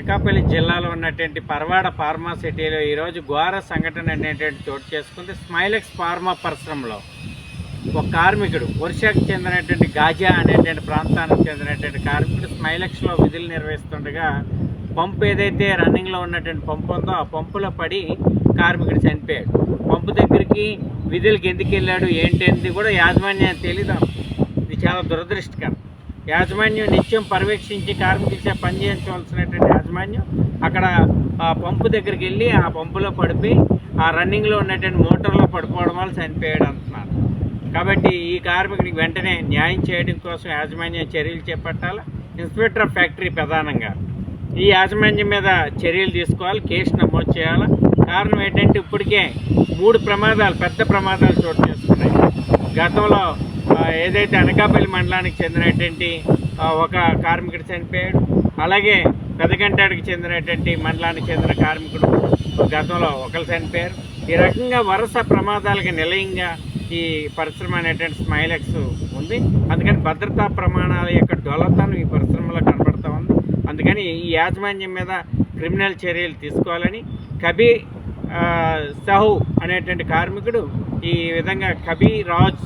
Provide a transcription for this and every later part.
అనకాపల్లి జిల్లాలో ఉన్నటువంటి పరవాడ ఫార్మా సిటీలో ఈరోజు ఘోర సంఘటన అనేటువంటి చోటు చేసుకుంది. స్మైలెక్స్ ఫార్మా పరిశ్రమలో ఒక కార్మికుడు ఒరిషాకు చెందినటువంటి గాజా అనేటువంటి ప్రాంతానికి చెందినటువంటి కార్మికుడు స్మైలెక్స్లో విధులు నిర్వహిస్తుండగా పంపు ఏదైతే రన్నింగ్లో ఉన్నటువంటి పంపు ఉందో ఆ పంపులో పడి కార్మికుడు చనిపోయాడు. పంపు దగ్గరికి విధులకి ఎందుకు వెళ్ళాడు ఏంటి అనేది కూడా యాజమాన్యం తెలియదు ఇది చాలా దురదృష్టకరం. యాజమాన్యం నిత్యం పర్యవేక్షించి కార్మికులు పనిచేయించవలసినటువంటి పని చేయించవలసినటువంటి యాజమాన్యం అక్కడ ఆ పంపు దగ్గరికి వెళ్ళి ఆ పంపులో పడిపి ఆ రన్నింగ్లో ఉన్నటువంటి మోటార్లో పడిపోవడం వల్ల చనిపోయాడు అంటున్నారు. కాబట్టి ఈ కార్మికుడికి వెంటనే న్యాయం చేయడం కోసం యాజమాన్యం చర్యలు చేపట్టాలి? ఇన్స్పెక్టర్ ఆఫ్ ఫ్యాక్టరీ ప్రధానంగా. ఈ యాజమాన్యం మీద చర్యలు తీసుకోవాలి కేసు నమోదు చేయాలి? కారణం ఏంటంటే ఇప్పటికే మూడు ప్రమాదాలు పెద్ద ప్రమాదాలు చోటు చేసుకున్నాయి. గతంలో ఏదైతే అనకాపల్లి మండలానికి చెందినటువంటి ఒక కార్మికుడు చనిపోయాడు. అలాగే పెదగంటాడికి చెందినటువంటి మండలానికి చెందిన కార్మికుడు గతంలో ఒకరు చనిపోయారు. ఈ రకంగా వరుస ప్రమాదాలకు నిలయంగా ఈ పరిశ్రమ అనేటువంటి స్మైలెక్స్ ఉంది. అందుకని భద్రతా ప్రమాణాల యొక్క డొలతనం ఈ పరిశ్రమలో కనబడుతూ ఉంది. అందుకని ఈ యాజమాన్యం మీద క్రిమినల్ చర్యలు తీసుకోవాలని కబీ సహు అనేటువంటి కార్మికుడు ఈ విధంగా కబీ రాజ్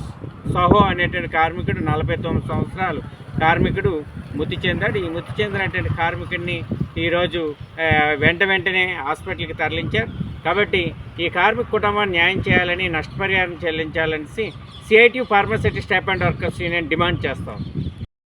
సహో అనేటువంటి కార్మికుడు నలభై తొమ్మిది సంవత్సరాలు కార్మికుడు మృతి చెందాడు. ఈ మృతి చెందినటువంటి కార్మికుడిని ఈరోజు వెంట వెంటనే హాస్పిటల్కి తరలించారు. కాబట్టి ఈ కార్మిక కుటుంబాన్ని న్యాయం చేయాలని నష్టపరిహారం చెల్లించాలని CIT pharma city staff and workers union demand చేస్తాం.